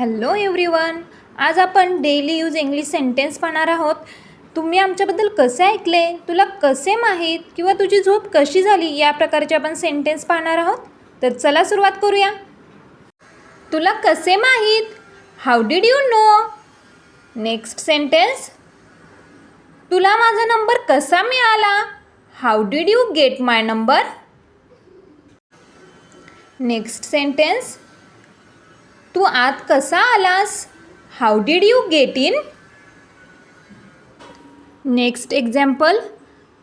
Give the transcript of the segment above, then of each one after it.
Hello everyone आज आपण daily use English sentence पाहणार आहोत. तुम्ही आमच्याबद्दल कसे ऐकले तुला कसे माहीत किंवा तुझी झोप कशी झाली या प्रकारचे आपण सेंटेन्स पाहणार आहोत. तर चला सुरुवात करूया. तुला कसे माहीत? How did you know next sentence तुला माझा नंबर कसा मिळाला? How did you get my number next sentence तू आत कसा आलास? How did you get in next example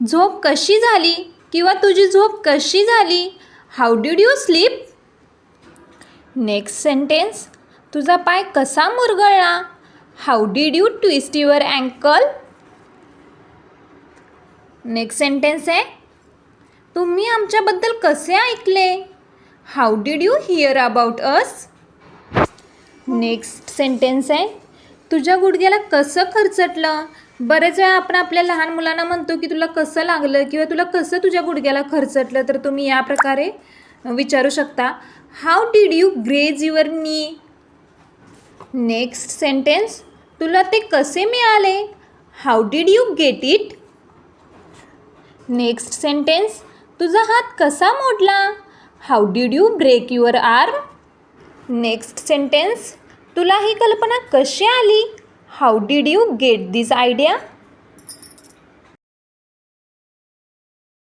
झोप कशी झाली किंवा तुझी झोप कशी झाली? How did you sleep next sentence तुझा पाय कसा मुरगळला? How did you twist your ankle next sentence आहे. तुम्ही आमच्याबद्दल कसे ऐकले? How did you hear about us next sentence आहे तुझ्या गुडघ्याला कसं खरचटलं? बरेच वेळा आपण आपल्या लहान मुलांना म्हणतो की तुला कसं लागलं किंवा तुला कसं तुझ्या गुडघ्याला खरचटलं? तर तुम्ही या प्रकारे विचारू शकता. How did you graze your knee next sentence तुला ते कसे मिळाले? How did you get it next sentence तुझा हात कसा मोडला? How did you break your arm next sentence तुला ही कल्पना कशी आली? How did you get this idea